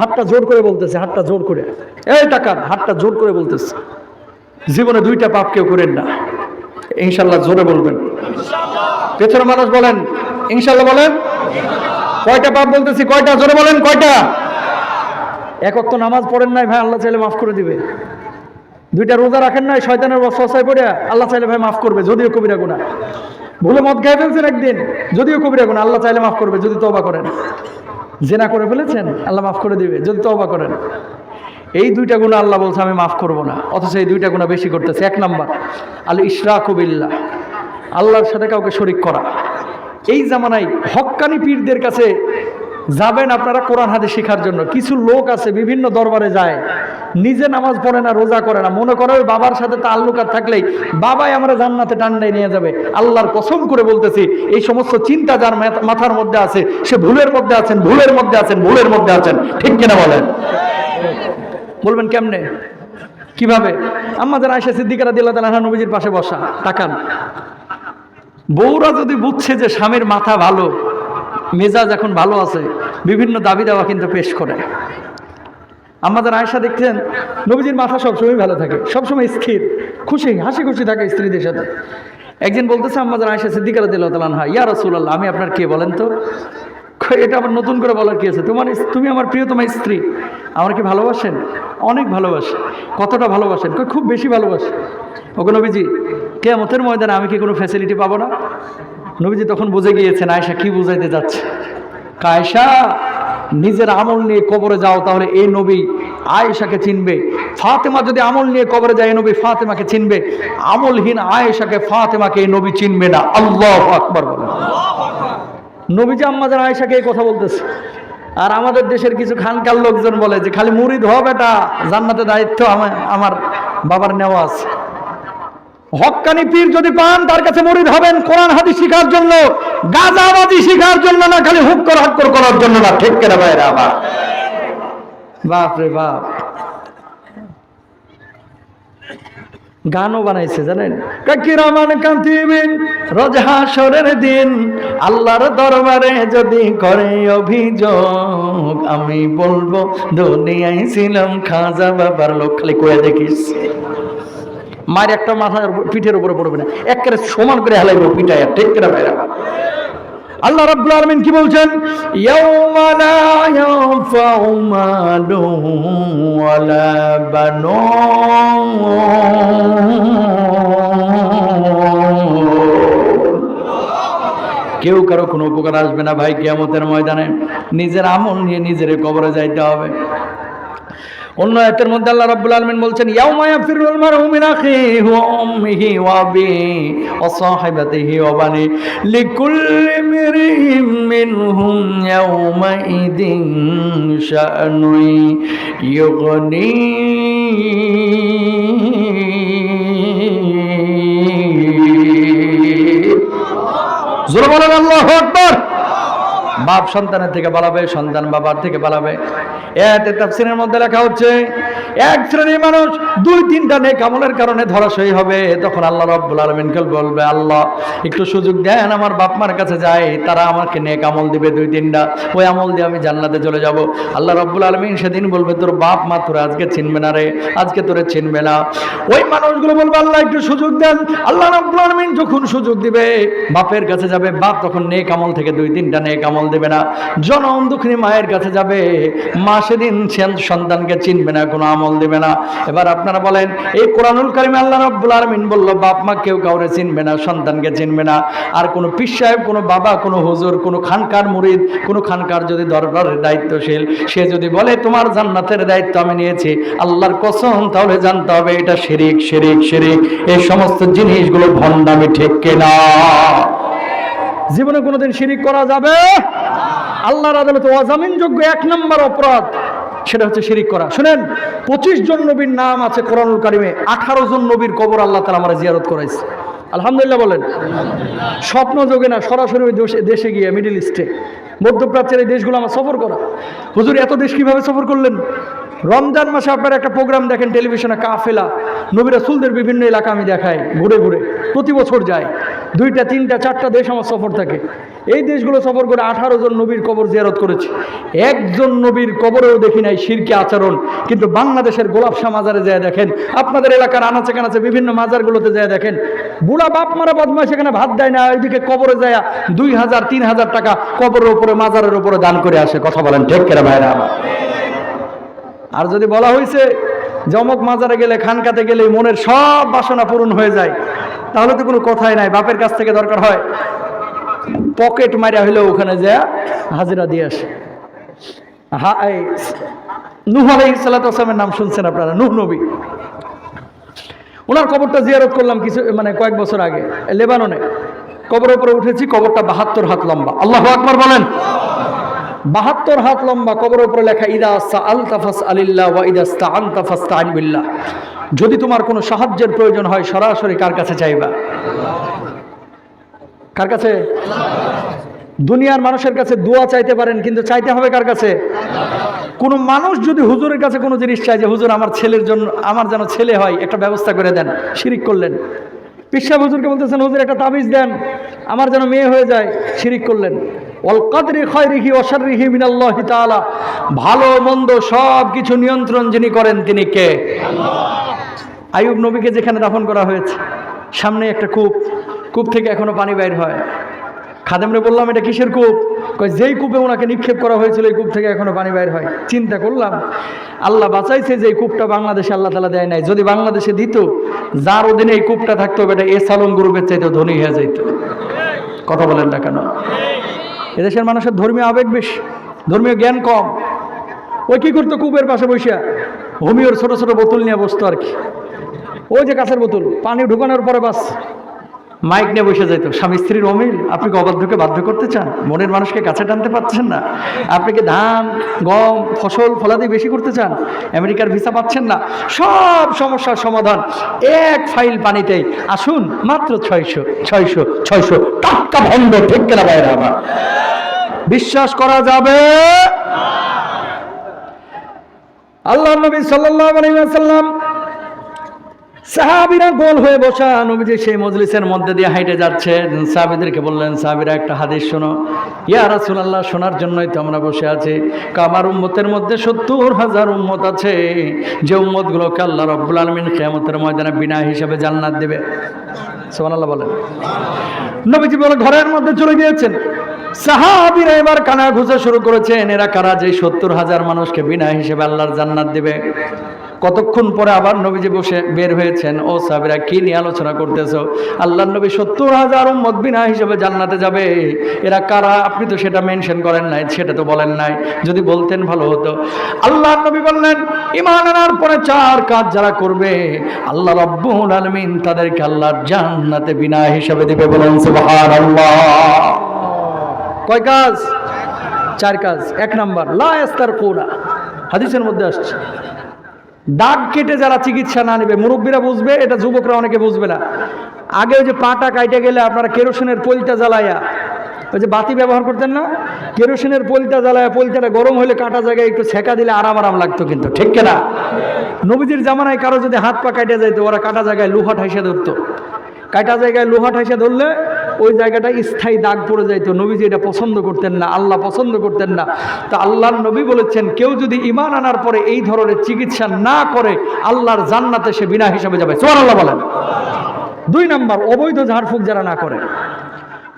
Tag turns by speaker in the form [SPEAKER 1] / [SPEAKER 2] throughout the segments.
[SPEAKER 1] হাতটা জোর করে বলতেছে, হাতটা জোর করে। এই টাকার হাতটা জোর করে বলতেছে। জীবনে দুইটা পাপ কেউ করেন না। ইনশাল্লাহ জোরে বলবেন। পেছনে মানুষ বলেন ইনশাল্লাহ বলেন। কয়টা পাপ বলতেছি, কয়টা? জোরে বলেন, কয়টা? একক তো নামাজ পড়েন নাই, ভাই, আল্লাহ চাইলে মাফ করে দিবে। দুইটা রোজা রাখেন নাই, শয়তানের বসায় পড়ে, আল্লাহ চাইলে ভাই মাফ করবে, যদিও কবিরা গুণা ভুলে মদ খাই ফেলছেন একদিন, যদিও কবিরা গুণা আল্লাহ চাইলে মাফ করবে, যদি তবা করেন। জেনা করে ফেলেছেন, আল্লাহ মাফ করে দিবে, যদি তবা করেন। এই দুইটা গুণা আল্লাহ বলছে, আমি মাফ করব না। অথচ এই দুইটা গুণা বেশি করতেছে। এক নাম্বার আল ইশরাকুবিল্লাহ আল্লাহর সাথে কাউকে শরিক করা। এই জামানায় হক্কানি পীরদের কাছে যাবেন আপনারা কোরআন হাতে শেখার জন্য। কিছু লোক আছে, বিভিন্ন দরবারে যায়। নিজে নামাজ পড়ে না, রোজা করে না। মনে করে বাবার সাথে তাল্লুকাত থাকলেই বাবাই আমরা জান্নাতে টান্ডাই নিয়ে যাবে। আল্লাহর কসম করে বলতেছি, এই সমস্ত চিন্তা যার মাথা- মাথার মধ্যে আছে, সে ভুলের মধ্যে আছেন, ভুলের মধ্যে আছেন, ভুলের মধ্যে আছেন। ঠিক কিনা বলেন? বলবেন কেমনে? কীভাবে? আমাদের আয়সা সিদ্দিকারা দিল্লা তালা নবীজির পাশে বসা, তাকান। বউরা যদি বুঝছে যে স্বামীর মাথা ভালো, মেজাজ এখন ভালো আছে, বিভিন্ন দাবি দাওয়া কিন্তু পেশ করে। আমাদের আয়সা দেখছেন, নবীজির মাথা সবসময় ভালো থাকে, সবসময় স্থির, খুশি হাসি খুশি থাকে স্ত্রীদের সাথে। একদিন বলতেছে আমাদের আয়সা সিদ্দিকারা দিল তালানহা ইয়া রসুল্লাহ আমি আপনার কে বলেন তো? এটা আবার নতুন করে বলার কি আছে? তোমার তুমি আমার প্রিয় প্রিয়তমা স্ত্রী, আমার কি ভালোবাসেন? অনেক ভালোবাসে। কতটা ভালোবাসেন? খুব বেশি ভালোবাসে। ওকে নবীজি কেমতের ময়দানে আমি কি কোনো ফ্যাসিলিটি পাবো না? নবীজি তখন বুঝে গিয়েছেন আয়সা কি বুঝাইতে যাচ্ছে? কায়সা নিজের আমল নিয়ে কবরে যাও, তাহলে এই নবী আয়েশাকে চিনবে। ফাতেমা যদি আমল নিয়ে কবরে যায়, এই নবী ফাতেমাকে চিনবে। আমলহীন আয়েশাকে ফাতেমাকে এই নবী চিনবে না। আল্লাহ আকবর বলেন নবীজি আম্মাদের আয়েশাকে এই কথা বলতেছে। আর আমাদের দেশের কিছু খানকার লোকজন বলে যে, খালি মুরিদ হব এটা জান্নাতের দায়িত্ব আমার বাবার নেওয়া আছে। হক্কানি পীর যদি পান, তার কাছে মরিদ হবেন, কোরআন হাদিস শিখার জন্য, গাজাবাজি শিখার জন্য না, খালি হুক্কর হক্কর করার জন্য না, ঠিক কেনা ভাইরা আবার বাপ রে বাপ। গানও বানাইছে, জানেন? কাকিরামান কান্তিবিন রজহাসরের দিন, আল্লাহর দরবারে যদি করে অভিযোগ, আমি বলব, দুনিয়ায় ছিলাম খাজা বাবার লোক, খালি কয়ে দেখিস। মায়ের একটা মাথার পিঠের উপরে পড়বে না। একেবারে সমান করে হেলাইব পিঠায় ঠিক করে বাইরে আল্লাহ রাব্বুল আলামিন কি বলছেন? ইয়াউমা লা ইয়ানফাউ মালুন কেউ কারও কোনো উপকার আসবে না ভাই, কিয়ামতের ময়দানে। নিজের আমল নিয়ে নিজের কবরে যাইতে হবে। অন্য আয়াতের মধ্যে আল্লাহ রাব্বুল আলামিন বলছেন ইয়াফিরুল মারউ মিন ওয়া উম্মিহি ওয়া আবিহি ওয়া ওয়া বানি লিকুল্লি ইমরিইম মিনহুম ইয়াউমা শাআনুই ইউগনি জোরে বলেন আল্লাহু আকবার বাপ সন্তানের থেকে পালাবে সন্তান বাবার থেকে পালাবে এতে তাফসিরের মধ্যে লেখা হচ্ছে, এক শ্রেণির মানুষ দুই তিনটা নেক আমলের কারণে ধরাশয়ী হবে, তখন আল্লাহ রব্বুল আলমিনকে বলবে, আল্লাহ, একটু সুযোগ দেন, আমার বাপ মার কাছে যাই, তারা আমাকে নেক আমল দিবে দুই তিনটা। ওই আমল দিয়ে আমি জান্নাতে চলে যাব। আল্লাহ রব্বুল আলমিন সেদিন বলবে, তোর বাপ মা তোর আজকে চিনবে না রে, আজকে তোরে চিনবে না। ওই মানুষগুলো বলবে, আল্লাহ, একটু সুযোগ দেন। আল্লাহ রব্বুল আলমিন যখন সুযোগ দিবে, বাপের কাছে যাবে, বাপ তখন নেক আমল থেকে দুই তিনটা নেক আমল দেবে না। জনম দুঃখিনী মায়ের কাছে যাবে। মা সেদিন সন্তানকে চিনবে না, কোনো আমল দেবে না। এবার আপনারা বলেন, এই কোরআনুল কারিমে আল্লাহ রব্বুল আলমিন বলল, বাপ মা কেউ কাউরে চিনবে না, সন্তানকে চিনবে না। আর কোনো পীর সাহেব, কোনো বাবা, কোনো হুজুর, কোনো খানকার মুরিদ, কোনো খানকার যদি দরবারের দায়িত্বশীল, সে যদি বলে, তোমার জান্নাতের দায়িত্ব আমি নিয়েছি, আল্লাহর কসম, তাহলে জানতে হবে এটা শিরিক শিরিক শিরিক। এই সমস্ত জিনিসগুলো ভণ্ডামি ঠিক কেনা? জীবনে কোনোদিন শিরিক করা যাবে? আল্লাহর আদালতে অজামিনযোগ্য এক নম্বর অপরাধ, সেটা হচ্ছে শিরিক করা। শুনেন, পঁচিশ জন নবীর নাম আছে কোরআনুল কারিমে, আঠারো জন নবীর কবর আল্লাহ তালা আমার জিয়ারত করাইছে। আলহামদুলিল্লাহ বলেন। স্বপ্ন যোগে না, সরাসরি ওই দেশে- গিয়ে, মিডিল ইস্টে, মধ্যপ্রাচ্যের এই দেশগুলো আমার সফর করা। হুজুর, এত দেশ কীভাবে সফর করলেন? রমজান মাসে আপনারা একটা প্রোগ্রাম দেখেন, টেলিভিশনে কাফেলা, নবী রাসূলদের বিভিন্ন এলাকা আমি দেখাই, ঘুরে ঘুরে, প্রতি বছর যায়। দুইটা, তিনটা, চারটা দেশ আমার সফর থাকে। এই দেশগুলো সফর করে আঠারো জন নবীর কবর জিয়ারত করেছি। একজন নবীর কবরেও দেখি নাই শিরকে আচরণ, কিন্তু বাংলাদেশের গোলাপশা মাজারে যায় দেখেন, আপনাদের এলাকার আনাচে কানাচে বিভিন্ন মাজারগুলোতে যায় দেখেন। বুড়া বাপ মারা বদমাস সেখানে ভাত দেয় না, ওইদিকে কবরে যায় দুই হাজার, তিন হাজার টাকা কবরের উপরে, মাজারের উপরে দান করে আসে। কথা বলেন ঠিক কেনা ভাইরা? আমার আর যদি বলা হয়েছে জমক মাজারে গেলে, খানকাতে গেলে মনের সব বাসনা পূরণ হয়ে যায়। তাহলে তো কোনো কথাই নাই, বাপের কাছ থেকে দরকার হয়। পকেট মারিয়া হইলেও ওখানে যা হাজিরা দিয়ে আসে। হা, এই নুহ আলাই সালাতামের নাম শুনছেন আপনারা, নুহ নবী। ওনার কবরটা জিয়ারত করলাম কিছু মানে কয়েক বছর আগে, লেবাননে। কবরের উপরে উঠেছি, কবরটা বাহাত্তর হাত লম্বা। আল্লাহ আকবার বলেন। বাহাত্তর হাত লম্বা কবরের উপরে লেখা, ইদা আসা আল তাফাস আলিল্লাহ ওয়া ইদাস্তা আন তাফাস্তা আনবিল্লাহ যদি তোমার কোনো সাহায্যের প্রয়োজন হয়, সরাসরি কার কাছে চাইবা? কার কাছে? দুনিয়ার মানুষের কাছে দোয়া চাইতে পারেন, কিন্তু চাইতে হবে কার কাছে? কোনো মানুষ যদি হুজুরের কাছে কোনো জিনিস চাই যে, হুজুর, আমার ছেলের জন্য, আমার যেন ছেলে হয়, একটা ব্যবস্থা করে দেন। শিরিক করলেন। পিসা হুজুরকে বলতেছেন, হুজুর, একটা তাবিজ দেন, আমার যেন মেয়ে হয়ে যায়। শিরিক করলেন। ভালো মন্দ সব কিছু নিয়ন্ত্রণ যিনি করেন, তিনি কে? আয়ুব নবীকে যেখানে দাফন করা হয়েছে, সামনে একটা কূপ। কূপ থেকে এখনও পানি বাইর হয়। খাদেমরে বললাম, এটা কিসের কূপ? কই যেই কূপে ওনাকে নিক্ষেপ করা হয়েছিল, এই কূপ থেকে এখনও পানি বাইর হয়। চিন্তা করলাম, আল্লাহ বাঁচাইছে যে এই কূপটা বাংলাদেশে আল্লাহ তালা দেয় নাই। যদি বাংলাদেশে দিত, যার অধীনে এই কূপটা থাকতো এটা এ সালন গ্রুপের চাইতে ধনী হয়ে যাইত। কথা বলেন না কেন? এদেশের মানুষের ধর্মীয় আবেগ বেশি, ধর্মীয় জ্ঞান কম। ওই কী করতো কূপের পাশে বসে হোমিওর ছোট ছোট বোতল নিয়ে বসতো আর কি। ওই যে কাছের বোতল, পানি ঢুকানোর পরে বাস। মাইক নিয়ে বসে যেত স্বামী স্ত্রীর অমিল, আপনি কি অবাধ্যকে বাধ্য করতে চান? মনের মানুষকে কাছে টানতে পারছেন না। আপনি কি ধান, গম, ফসল, ফলাদি বেশি করতে চান? আমেরিকার ভিসা পাচ্ছেন না। সব সমস্যার সমাধান এক ফাইল পানিতেই আসুন, মাত্র ছয়শো ছয়শো ছয়শো টাটকা ভন্ড ঠিক কেনা বাইরে আমার। বিশ্বাস করা যাবে? আল্লাহ নবী ওয়াসাল্লাম সাহাবিরা গোল হয়ে বসা, নবীজি সেই মজলিসের মধ্যে দিয়ে হাইটে যাচ্ছে সাহাবিদেরকে বললেন, সাহাবিরা, একটা হাদিস শোনো। ইয়া রাসূলুল্লাহ, শোনার জন্যই তো আমরা বসে আছি। কামার উম্মতের মধ্যে সত্তর হাজার উম্মত আছে। যে উম্মতগুলোকে আল্লাহ রব্বুল আলমিন কেয়ামতের ময়দানে বিনা হিসাবে জান্নাত দেবে। সুবহানাল্লাহ বলেন। নবীজি বলে, ঘরের মধ্যে চলে গিয়েছেন। সাহাবিরা এবার কানা ঘুষা শুরু করেছেন। এরা কারা? যে সত্তর হাজার মানুষকে বিনা হিসেবে আল্লাহর জান্নাত দেবে। কতক্ষণ পরে আবার নবীজি বসে বের হয়েছেন? ও সাবিরা কি নিয়ে আলোচনা করতেছ? আল্লাহ নবী সত্তর হাজার উম্মত বিনা হিসেবে জান্নাতে যাবে। এরা কারা? আপনি তো সেটা মেনশন করেন নাই, সেটা তো বলেন নাই। যদি বলতেন ভালো হতো। আল্লাহ নবী বললেন ইমান আনার পরে চার কাজ যারা করবে, আল্লাহ রব্বুল আলমিন তাদেরকে আল্লাহর জান্নাতে বিনা হিসাবে দিবে বলেন কয় কাজ? চার কাজ। এক নাম্বার লাস্তার কোরা হাদিসের মধ্যে আসছে। দাগ কেটে যারা চিকিৎসা না নেবে, মুরব্বীরা বুঝবে, এটা যুবকরা অনেকে বুঝবে না। আগে ওই যে পাটা কাইটে গেলে আপনারা কেরোসিনের পলিটা জ্বালাইয়া, ওই যে বাতি ব্যবহার করতেন না? কেরোসিনের পলিটা জ্বালায়া পলিটাটা গরম হলে কাটা জায়গায় একটু ছেঁকা দিলে আরাম আরাম লাগতো কিন্তু, ঠিক না? নবীজির জামানায় কারও যদি হাত পা কাটে যাইতো, ওরা কাটা জায়গায় লোহা ঠাইসা ধরতো। কাটা জায়গায় লোহা ঠাইসা ধরলে ওই জায়গাটা স্থায়ী দাগ পড়ে যাইতো। নবীজি এটা পছন্দ করতেন না, আল্লাহ পছন্দ করতেন না। তা আল্লাহর নবী বলেছেন, কেউ যদি ইমান আনার পরে এই ধরনের চিকিৎসা না করে, আল্লাহর জান্নাতে সে বিনা হিসাবে যাবে। সোয়ার আল্লাহ বলেন। দুই নাম্বার, অবৈধ ঝাড়ফুঁক যারা না করে।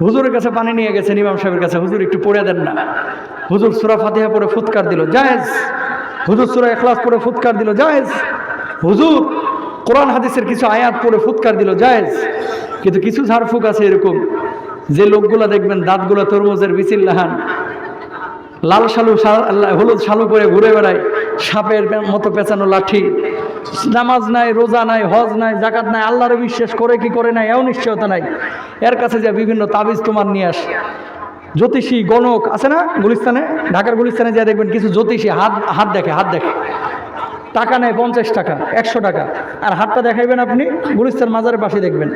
[SPEAKER 1] হুজুরের কাছে পানি নিয়ে গেছেন, ইমাম সাহেবের কাছে। হুজুর, একটু পড়ে দেন না। হুজুর সুরা ফাতিহা পরে ফুৎকার দিল। জায়েজ। হুজুর সুরা এখলাস পরে ফুৎকার দিল। জায়েজ। হুজুর কোরআন হাদিসের কিছু আয়াত পরে ফুৎকার দিল, জায়েজ। কিন্তু কিছু ঝাড়ফুঁক আছে এরকম। যে লোকগুলা দেখবেন দাঁতগুলো তরমুজের বিচিল্লাহান লাল শালু হলুদ শালু করে ঘুরে বেড়ায়, সাপের মতো পেঁচানো লাঠি। নামাজ নাই, রোজা নাই, হজ নাই জাকাত নাই, আল্লাহরে বিশ্বাস করে কি করে নাই, এও নিশ্চয়তা নাই। এর কাছে যে বিভিন্ন তাবিজ তোমার নিয়ে আস। জ্যোতিষী, গণক আছে না গুলিস্তানে? ঢাকার গুলিস্তানে যা দেখবেন কিছু জ্যোতিষী হাত হাত দেখে হাত দেখে। টাকা নেয় পঞ্চাশ টাকা একশো টাকা। আর হাতটা দেখাইবেন আপনি গুলিস্তান মাজারের পাশে দেখবেন।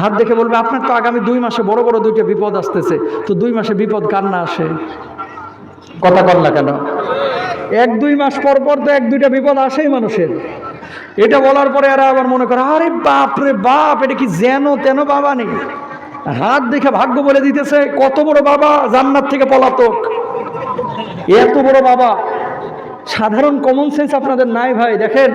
[SPEAKER 1] হাত দেখে বলবে আপনার তো আগামী দুই মাসে বড় বড় দুইটা বিপদ আসতেছে তো দুই মাসে বিপদ কার না আসে? কথা কর না কেন? এক দুই মাস পর পর তো এক দুইটা বিপদ আসেই মানুষের। এটা বলার পরে এরা আবার মনে করে আরে বাপ রে বাপ এটা কি যেন তেন বাবা নেই হাত দেখে ভাগ্য বলে দিতেছে কত বড় বাবা জান্নাত থেকে পলাতক। এত বড় বাবা। সাধারণ কমন সেন্স আপনাদের নাই ভাই, দেখেন।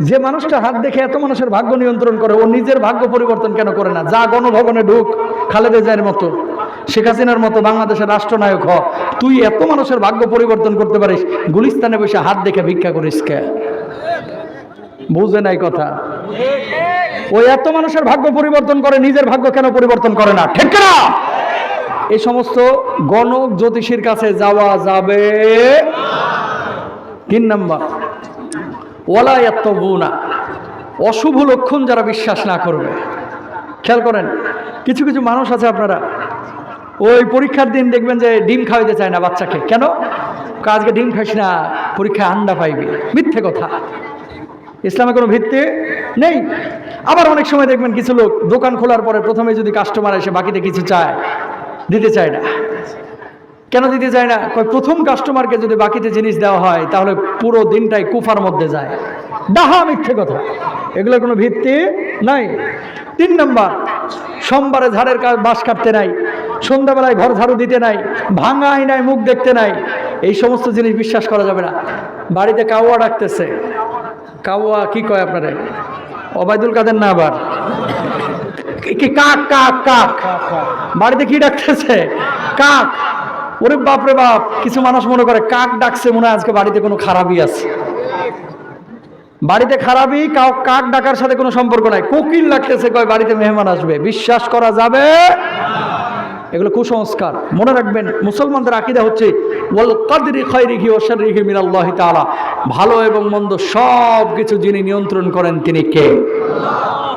[SPEAKER 1] যে মানুষটা হাত দেখে এত মানুষের ভাগ্য নিয়ন্ত্রণ করে, ও নিজের ভাগ্য পরিবর্তন কেন করে না? যা গণভবনে ঢুক, খালেদা জিয়ার মতো, শেখ হাসিনার মতো বাংলাদেশের রাষ্ট্রনায়ক হ। তুই এত মানুষের ভাগ্য পরিবর্তন করতে পারিস, গুলিস্তানে বসে হাত দেখে ভিক্ষা করিস কে? বুঝে নাই কথা। ও এত মানুষের ভাগ্য পরিবর্তন করে, নিজের ভাগ্য কেন পরিবর্তন করে না? ঠিক না এই সমস্ত গণক জ্যোতিষীর কাছে যাওয়া যাবে তিন নম্বর নাম্বার ওয়ালায়াত্তবুনা অশুভ লক্ষণ যারা বিশ্বাস না করবে। খেয়াল করেন, কিছু কিছু মানুষ আছে আপনারা, ওই পরীক্ষার দিন দেখবেন যে ডিম খাওয়াইতে চায় না বাচ্চাকে। কেন? আজকে ডিম খাইস না, পরীক্ষায় আন্ডা পাইবি। মিথ্যে কথা। ইসলামে কোনো ভিত্তি নেই। আবার অনেক সময় দেখবেন কিছু লোক দোকান খোলার পরে প্রথমে যদি কাস্টমার এসে বাকিতে কিছু চায়, দিতে চায় না। কেন দিতে চায় না? কয়, প্রথম কাস্টমারকে যদি বাকিতে জিনিস দেওয়া হয়, তাহলে পুরো দিনটাই কুফার মধ্যে যায়। ডাহা মিথ্যে কথা। এগুলো কোনো ভিত্তি নাই। তিন নম্বর, সোমবারে ঝাড়ের কাজ বাঁশ কাটতে নাই। সন্ধ্যাবেলায় ঘর ঝাড়ু দিতে নাই। ভাঙা আইনায় মুখ দেখতে নাই। এই সমস্ত জিনিস বিশ্বাস করা যাবে না। বাড়িতে কাউয়া ডাকতেছে। কাউয়া কি কয় আপনারে? অবায়দুল কাদের না আবার? কি, কাক কাক কাক। বাড়িতে কি ডাকতেছে? কাক। ওরে বাপ রে বাপ কিছু মানুষ মনে করে কাক ডাকছে মনে হয় আজকে বাড়িতে কোনো খারাপই আছে। বাড়িতে খারাপই কাউ কাক ডাকার সাথে কোনো সম্পর্ক নাই। কোকিল লাগতেছে কয় বাড়িতে মেহমান আসবে। বিশ্বাস করা যাবে? এগুলো কুসংস্কার। মনে রাখবেন মুসলমানদের আকিদা হচ্ছে ওয়াল কাদরি খায়রিহি ওয়া শাররিহি মিনাল্লাহি তাআলা। ভালো এবং মন্দ সব কিছু যিনি নিয়ন্ত্রণ করেন তিনি কে?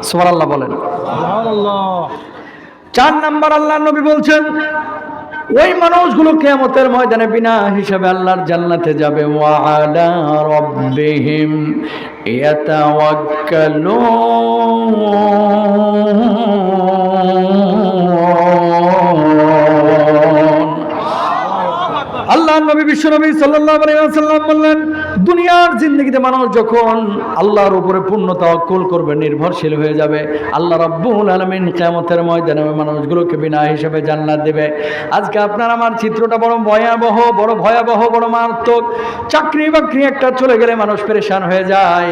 [SPEAKER 1] সুবহানাল্লাহ বলেন। চার নাম্বার আল্লাহ নবী বলছেন ওই মানুষগুলো কেয়ামতের ময়দানে বিনা হিসাবে আল্লাহর জান্নাতে যাবে। ওয়ালা রব্বিহিম নবী বিশ্ব নবী আলাইহি বললেন, দুনিয়ার জিন্দগিতে মানুষ যখন আল্লাহর উপরে পূর্ণ তাওয়াক্কুল করবে, নির্ভরশীল হয়ে যাবে, আল্লাহ রাব্বুল আলামিন কিয়ামতের ময়দানে মানুষগুলোকে বিনা হিসেবে জান্নাত দেবে। আজকে আপনার আমার চিত্রটা বড় ভয়াবহ বড় ভয়াবহ, বড় মারাত্মক। চাকরি বাকরি একটা চলে গেলে মানুষ পেরেশান হয়ে যায়।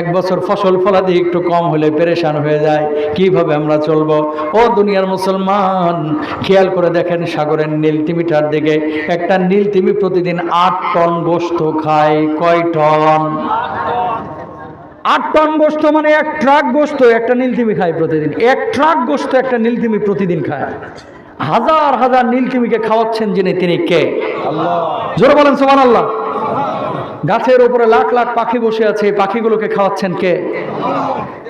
[SPEAKER 1] এক বছর ফসল ফলাদি একটু কম হলে পেরেশান হয়ে যায়। কীভাবে আমরা চলবো? ও দুনিয়ার মুসলমান, খেয়াল করে দেখেন সাগরের নীল তিমিটার দিকে, একটা নীল তিমি প্রতিদিন আট টন গোস্ত খায়। কয় টন? আট টন গোস্ত মানে এক ট্রাক গোস্ত একটা নীলতিমি খায় প্রতিদিন। এক ট্রাক গোস্ত একটা নীলতিমি প্রতিদিন খায়। হাজার হাজার নীলতিমিকে খাওয়াচ্ছেন যিনি তিনি কে? জোর বলেন সোমান আল্লাহ গাছের ওপরে লাখ লাখ পাখি বসে আছে পাখিগুলোকে খাওয়াচ্ছেন কে?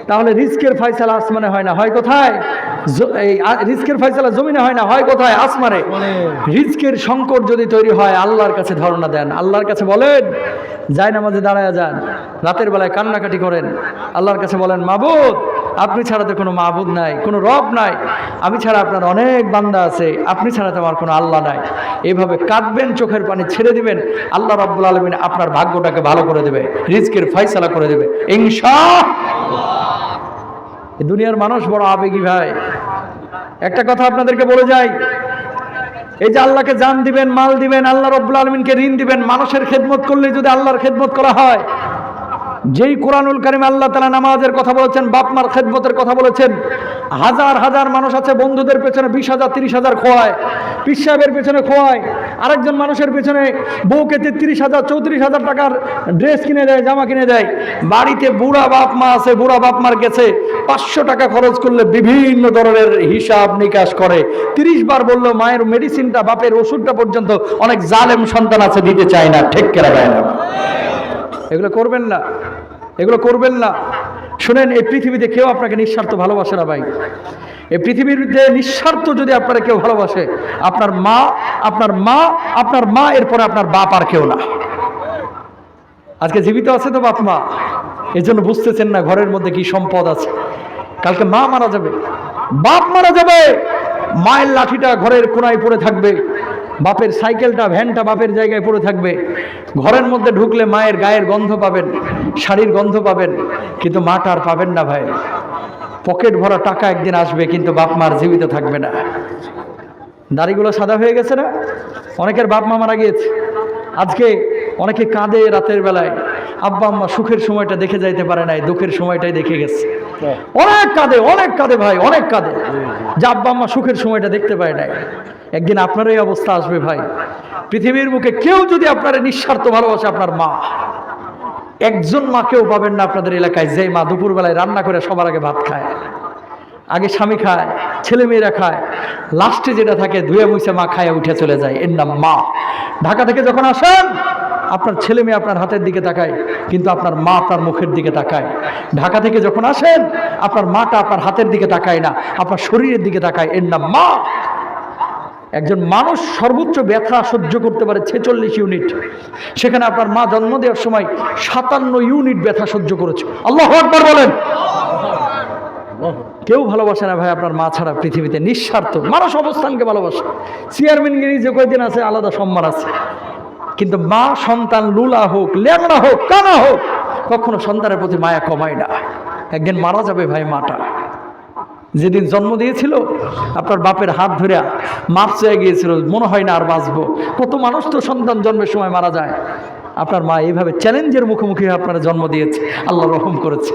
[SPEAKER 1] তাহলে রিস্কের ফাইসালা আসমানে হয় না, হয় কোথায়? এই রিস্কের ফয়সালা জমিনে হয় না, হয় কোথায়? আসমানে। রিস্কের সংকট যদি তৈরি হয়, আল্লাহর কাছে ধারণা দেন। আল্লাহর কাছে বলেন যায় নামাজে দাঁড়ায় যান, রাতের বেলায় কান্নাকাটি করেন। আল্লাহর কাছে বলেন, মাবুদ আপনি ছাড়া তো কোনো মাহবুদ নাই, কোনো রব নাই। আমি ছাড়া আপনার অনেক বান্দা আছে, আপনি ছাড়া তো আমার কোনো আল্লাহ নাই। এইভাবে কাঁদবেন, চোখের পানি ছেড়ে দিবেন, আল্লাহ রব্বুল আলমিন আপনার ভাগ্যটাকে ভালো করে দেবে রিস্কের ফয়সালা করে দেবে। এ দুনিয়ার মানুষ বড় আবেগী ভাই। একটা কথা আপনাদেরকে বলে যাই, এই যে আল্লাহকে জান দিবেন, মাল দিবেন, আল্লাহ রব্বুল আলমিনকে ঋণ দিবেন, মানুষের খেদমত করলে যদি আল্লাহর খেদমত করা হয় যেই কোরআনুল কারিম আল্লাহ তালা নামাজের কথা বলেছেন বাপমার খেদমতের কথা বলেছেন, হাজার হাজার মানুষ আছে বন্ধুদের পেছনে বিশ হাজার, তিরিশ হাজার খোয়ায় পিস পেছনে খোয়ায়, আরেকজন মানুষের পেছনে বউকে তেত্রিশ হাজার, চৌত্রিশ হাজার টাকার ড্রেস কিনে দেয়, জামা কিনে দেয়। বাড়িতে বুড়া বাপ মা আছে, বুড়া বাপ মার গেছে, পাঁচশো টাকা খরচ করলে বিভিন্ন ধরনের হিসাব নিকাশ করে। তিরিশ বার বলল, মায়ের মেডিসিনটা বাপের ওষুধটা পর্যন্ত অনেক জালেম সন্তান আছে, দিতে চায় না। ঠেক কেনা দেয় না। এগুলো করবেন না। এগুলো করবেন না। শুনেন, এই পৃথিবীতে কেউ আপনাকে নিঃস্বার্থ ভালোবাসে না ভাই। এই পৃথিবীর যে নিঃস্বার্থ যদি আপনারা কেউ ভালোবাসে, আপনার মা আপনার মা আপনার মা, এরপরে আপনার বাপ আর কেউ না। আজকে জীবিত আছে তো বাপ মা এই জন্য বুঝতেছেন না ঘরের মধ্যে কি সম্পদ আছে। কালকে মা মারা যাবে। বাপ মারা যাবে। মায়ের লাঠিটা ঘরের কোনায় পড়ে থাকবে। বাপের সাইকেলটা ভ্যানটা বাপের জায়গায় পড়ে থাকবে। ঘরের মধ্যে ঢুকলে মায়ের গায়ের গন্ধ পাবেন শাড়ির গন্ধ পাবেন কিন্তু মাটা আর পাবেন না ভাই। পকেট ভরা টাকা একদিন আসবে কিন্তু বাপ মার জীবিত থাকবে না। দাড়িগুলো সাদা হয়ে গেছে না? অনেকের বাপ মা মারা গিয়েছে। আজকে অনেকে কাঁদে রাতের বেলায়। আব্বা আম্মা সুখের সময়টা দেখে যাইতে পারে নাই দুঃখের সময়টাই দেখে গেছে। অনেক কাঁদে অনেক কাঁদে ভাই অনেক কাঁদে। যে আব্বা আম্মা সুখের সময়টা দেখতে পায় নাই। একদিন আপনার এই অবস্থা আসবে ভাই। পৃথিবীর মুখে কেউ যদি আপনার নিঃস্বার্থ ভালোবাসে, আপনার মা। একজন মাকেও পাবেন না আপনাদের এলাকায়। যে মা দুপুরবেলায় রান্না করে সবার আগে ভাত খায়, আগে স্বামী খায়, ছেলে মেয়েরা খায়, লাস্টে যেটা থাকে, ধুয়ে মুছে মা খায় উঠে চলে যায়। এর নাম মা। ঢাকা থেকে যখন আসেন, আপনার ছেলে মেয়ে আপনার হাতের দিকে তাকায়, কিন্তু আপনার মা আপনার মুখের দিকে তাকায়। ঢাকা থেকে যখন আসেন, আপনার মাটা আপনার হাতের দিকে তাকায় না, আপনার শরীরের দিকে তাকায়। এর নাম মা। একজন মানুষ সর্বোচ্চ ব্যথা সহ্য করতে পারে ছেচল্লিশ ইউনিট। সেখানে আপনার মা জন্ম দেওয়ার সময় সাতান্ন ইউনিট ব্যথা সহ্য করেছে। আল্লাহ আকবার বলেন। কেউ ভালোবাসে না ভাই, আপনার মা ছাড়া পৃথিবীতে নিঃস্বার্থ। মানুষ অবস্থানকে ভালোবাসে। চেয়ারম্যানগিরি যে কয়দিন আছে, আলাদা সম্মান আছে। কিন্তু মা সন্তান লুলা হোক, ল্যাংড়া হোক, কানা হোক, কখনো সন্তানের প্রতি মায়া কমায় না। একদিন মারা যাবে ভাই মাটা। যেদিন জন্ম দিয়েছিল, আপনার বাপের হাত ধরে মাপ চেয়ে গিয়েছিল, মনে হয় না আর বাঁচবো। কত মানুষ তো সন্তান জন্মের সময় মারা যায়। আপনার মা এইভাবে চ্যালেঞ্জের মুখোমুখি হয়ে আপনারা জন্ম দিয়েছে। আল্লাহ রহম করেছে।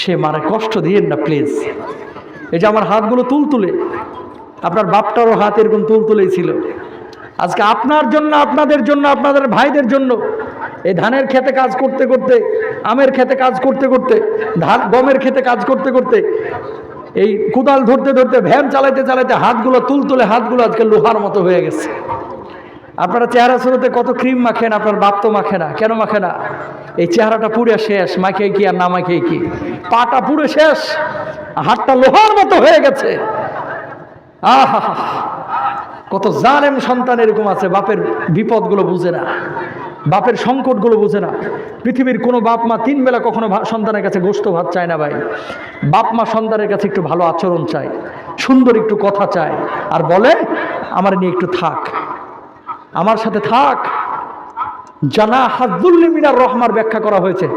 [SPEAKER 1] সে মারে কষ্ট দিয়েন না, প্লিজ। এই যে আমার হাতগুলো তুলতুলে, আপনার বাপটারও হাত এরকম তুলতুলেই ছিল। আজকে আপনার জন্য, আপনাদের জন্য, আপনাদের ভাইদের জন্য, এই ধানের খেতে কাজ করতে করতে, আমের খেতে কাজ করতে করতে, ধান, গমের খেতে কাজ করতে করতে এই কোদাল ধরতে ধরতে, ভ্যান চালাইতে চালাইতে হাতগুলো, তুলতুলে হাতগুলো আজকে লোহার মতো হয়ে গেছে। আপনারা চেহারা শুরুতে কত ক্রিম মাখেন, আপনার বাপ তো মাখে না, কেন মাখে না? এই চেহারাটা পুরো শেষ, মাখে কি আর না মাখে কি? পাটা পুরো শেষ, হাতটা লোহার মতো হয়ে গেছে। আহা, কত জালেম সন্তান এরকম আছে, বাপের বিপদগুলো বুঝে না। বাপের সংকটগুলো বোঝে না। পৃথিবীর কোনো বাপ মা তিন বেলা কখনো সন্তানের কাছে গোস্ত ভাত চায় না ভাই। বাপ মা সন্তানের কাছে একটু ভালো আচরণ চায়, সুন্দর একটু কথা চায় আর বলে, আমার নিয়ে একটু থাক। আমার সাথে থাক। জানা হাজুল্লি মিনার রহমার ব্যাখ্যা করা হয়েছে।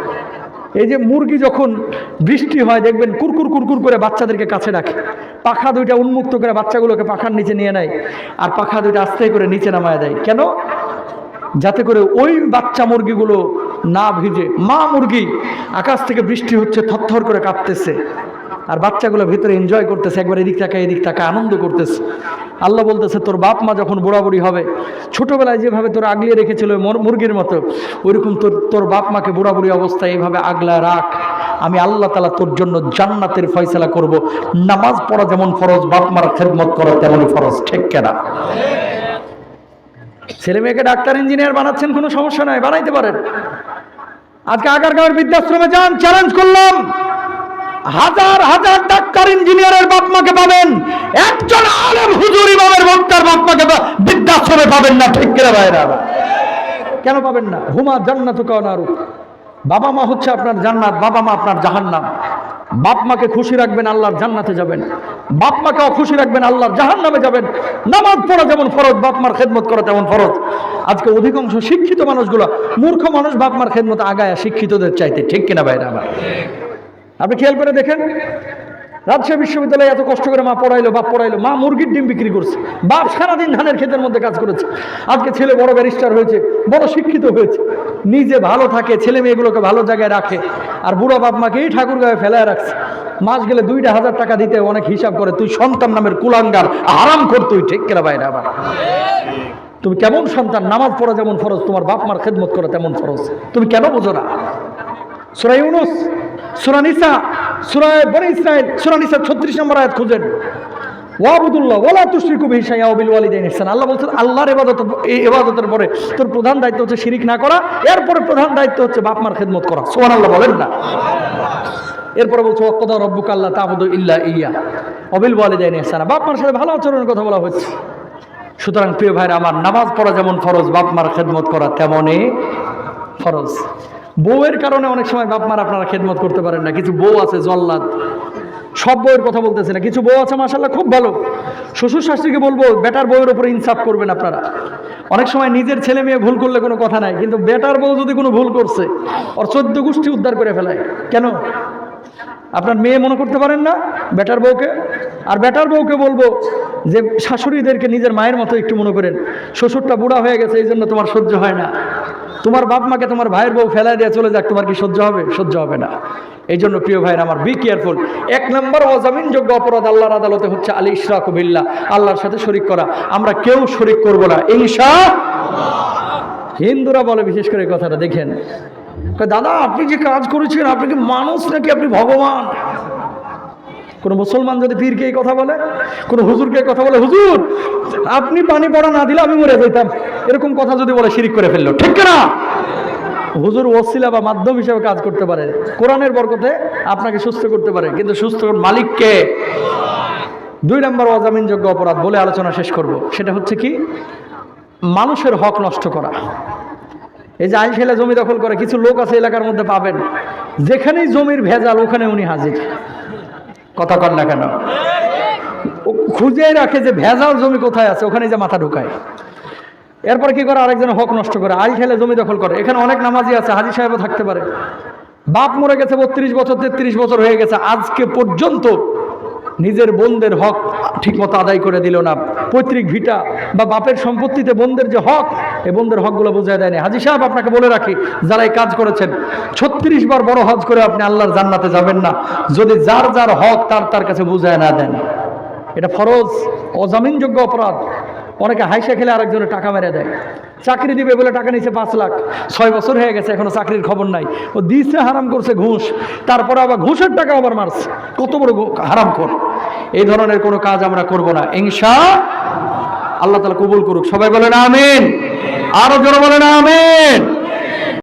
[SPEAKER 1] এই যে মুরগি যখন বৃষ্টি হয়, দেখবেন কুরকুর কুরকুর করে বাচ্চাদেরকে কাছে রাখে। পাখা দুইটা উন্মুক্ত করে বাচ্চাগুলোকে পাখার নিচে নিয়ে নেয় আর পাখা দুইটা আস্তে করে নিচে নামায় দেয়। কেন? যাতে করে ওই বাচ্চা মুরগিগুলো না ভিজে। মা মুরগি, আকাশ থেকে বৃষ্টি হচ্ছে, থরথর করে কাঁপতেছে। আর বাচ্চাগুলো ভিতরে এনজয় করতেছে, একবার এদিক তাকায় এদিক তাকায়, আনন্দ করতেছে। আল্লাহ বলতেছে, তোর বাপ মা যখন বুড়াবুড়ি হবে, ছোটবেলায় যেভাবে তোর আগলিয়ে রেখেছিল মর- মুরগির মতো, ওইরকম তোর তোর বাপ মাকে বুড়াবুড়ি অবস্থায় এইভাবে আগলা রাখ। আমি আল্লাহ তালা তোর জন্য জান্নাতের ফয়সালা করব। নামাজ পড়া যেমন ফরজ, বাপ মার খেদমত করা তেমনই ফরজ, ঠিক কেনা? ছেলে মেয়েকে ডাক্তার, ইঞ্জিনিয়ার বানাচ্ছেন, কোনো সমস্যা নাই, বানাইতে পারেন। আজকে আগারগাঁওয়ের বৃদ্ধাশ্রমে যান চ্যালেঞ্জ করলাম। হাজার হাজার ডাক্তার, ইঞ্জিনিয়ারের বাপ মাকে পাবেন। একজন আলেম হুজুর, ইমামের বক্তার বাপ মাকে বৃদ্ধাশ্রমে পাবেন না, ঠিক করে ভাইরা? কেন পাবেন না? হুমা জান্নাত কানারু বাবা মা হচ্ছে আপনার জান্নাত, বাবা মা আপনার জাহান্নাম। বাপ মাকে খুশি রাখবেন, আল্লাহর জান্নাতে যাবেন। বাপ মাকে অখুশি রাখবেন আল্লাহর জাহান্নামে যাবেন। নামাজ পড়া যেমন ফরজ বাপ মার খেদমত করা তেমন ফরজ। আজকে অধিকাংশ শিক্ষিত মানুষগুলো মূর্খ মানুষ বাপ মার খেদমত আগায় শিক্ষিতদের চাইতে, ঠিক কিনা ভাইরা আমার আপনি খেয়াল করে দেখেন, রাজশাহী বিশ্ববিদ্যালয়ে এত কষ্ট করে মা পড়াইলো, বাপ পড়াইলো, মা মুরগির ডিম বিক্রি করছে, বাপ সারাদিন ধানের ক্ষেতের মধ্যে কাজ করেছে। আজকে ছেলে বড় ব্যারিস্টার হয়েছে, বড় শিক্ষিত হয়েছে। নিজে ভালো থাকে, ছেলে মেয়েগুলোকে ভালো জায়গায় রাখে। আর বুড়ো বাপ ঠাকুর গায়ে ফেলায় রাখছে। মাস গেলে দুইটা হাজার টাকা দিতে অনেক হিসাব করে, তুই সন্তান নামের কুলাঙ্গার আরাম কর তুই, ঠিক কেনা বাইরে আবার তুমি কেমন সন্তান? নামাজ পড়া যেমন ফরজ, তোমার বাপ মার খেদমত করা তেমন ফরজ। তুমি কেন বোঝো না? সুরা ইউনুস, সুরা নিসা, সুরা বনি ইসরাইল, সুরা নিসা ছত্রিশ নম্বর আয়াত খুঁজেন। ওয়াবুদুল্লাহ, ওয়ালা তুশরিকু বিহি শাইআ ওয়া বিল ওয়ালিদাইনি ইহসান। আল্লাহ বলছেন, আল্লাহর ইবাদত, এই ইবাদতের পরে তোর প্রধান দায়িত্ব হচ্ছে শিরিক না করা, এরপরে প্রধান দায়িত্ব হচ্ছে বাপ মার খেদমত করা। সুবহানাল্লাহ বলেন না। এরপরে বলছে, ওয়াক্কাদা রব্বুকা আল্লাহ তা'বুদু ইল্লা ইয়্যা ওয়া বিল ওয়ালিদাইনি ইহসানা। বাপ মার সাথে ভালো আচরণের কথা বলা হচ্ছে সুতরাং প্রিয় ভাইরা আমার, নামাজ পড়া যেমন ফরজ, বাপ মার খেদমত করা তেমনই ফরজ। বউয়ের কারণে অনেক সময় বাপ মার আপনারা খেদমত করতে পারেন না। কিছু বউ আছে জল্লাদ সব বউয়ের কথা বলতেছে না। কিছু বউ আছে মাসাল্লাহ খুব ভালো। শ্বশুর শাশুড়িকে বলব, বেটার বউয়ের উপরে ইনসাফ করবেন আপনারা। অনেক সময় নিজের ছেলে মেয়ে ভুল করলে কোনো কথা নাই, কিন্তু বেটার বউ যদি কোনো ভুল করছে, ওর চোদ্দ গোষ্ঠী উদ্ধার করে ফেলায়। কেন? আপনার মেয়ে মনে করতে পারেন না, বেটার বউকে? আর বেটার বউকে বলব যে, শাশুড়িদেরকে নিজের মায়ের মতো একটু মনে করেন। শ্বশুরটা বুড়া হয়ে গেছে এই জন্য তোমার সহ্য হয় না। তোমার বাপ মাকে তোমার ভাইয়ের বউ ফেলাই দিয়ে চলে যাক, তোমার কি সহ্য হবে? সহ্য হবে না। এই জন্য প্রিয় ভাইয়ের আমার বি কেয়ারফুল এক নম্বর অজামিনযোগ্য অপরাধ আল্লাহর আদালতে হচ্ছে আলী ইশরাক বিল্লাহ, আল্লাহর সাথে শরিক করা। আমরা কেউ শরিক করব না ইনশা হিন্দুরা বলে, বিশেষ করে কথাটা, দেখেন। দাদা, আপনি যে কাজ করেছেন, আপনি কি মানুষ নাকি? আপনি ভগবান? কোনো মুসলমান যদি পীরকে এই কথা বলে, কোনো হুজুরকে কথা বলে, হুজুর, আপনি পানি পড়া না দিলে আমি মরে যেতাম। এরকম কথা যদি বলে শিরিক করে ফেলল, ঠিক না হুজুর ওসিলা বা মাধ্যম হিসেবে কাজ করতে পারে। কোরআনের বরকতে আপনাকে সুস্থ করতে পারে। কিন্তু সুস্থ মালিককে দুই নম্বর অজামিনযোগ্য অপরাধ বলে আলোচনা শেষ করব। সেটা হচ্ছে কি? মানুষের হক নষ্ট করা। এই যে আইন ফেলে জমি দখল করে, কিছু লোক আছে এলাকার মধ্যে পাবেন। যেখানেই জমির ভেজাল, ওখানে উনি হাজির। কথা কর না কেন? খুঁজে রাখে যে ভেজাল জমি কোথায় আছে ওখানে যে মাথা ঢুকায়। এরপর কি করে? আরেকজন হক নষ্ট করে, আইল খেলে জমি দখল করে। এখানে অনেক নামাজি আছে, হাজি সাহেবও থাকতে পারে। বাপ মরে গেছে, বত্রিশ বছর, তেত্রিশ বছর হয়ে গেছে, আজকে পর্যন্ত নিজের বোনদের হক ঠিকমতো আদায় করে দিল না। পৈতৃক ভিটা বা বাপের সম্পত্তিতে বোনদের যে হক এই বোনদের হকগুলো বোঝায় দেয়নি। হাজি সাহেব, আপনাকে বলে রাখি যারা এই কাজ করেছেন, ছত্রিশ বার বড় হজ করে আপনি আল্লাহর জান্নাতে যাবেন না। যদি যার যার হক তার তার কাছে বুঝায় না দেন। এটা ফরজ, অজামিনযোগ্য অপরাধ। অনেকে হাইসা খেলে আরেকজনের টাকা মেরে দেয়। চাকরি দিবে বলে টাকা নিচ্ছে পাঁচ লাখ। ছয় বছর হয়ে গেছে, এখনও চাকরির খবর নাই। ও দিছে, হারাম করছে, ঘুষ। তারপরে আবার ঘুষের টাকা আবার মারছে। কত বড় হারাম কর। এই ধরনের কোনো কাজ আমরা করব না। ইংসা আল্লাহ তালা কবুল করুক। সবাই বলেন আমিন। আরও বলে না আমিন।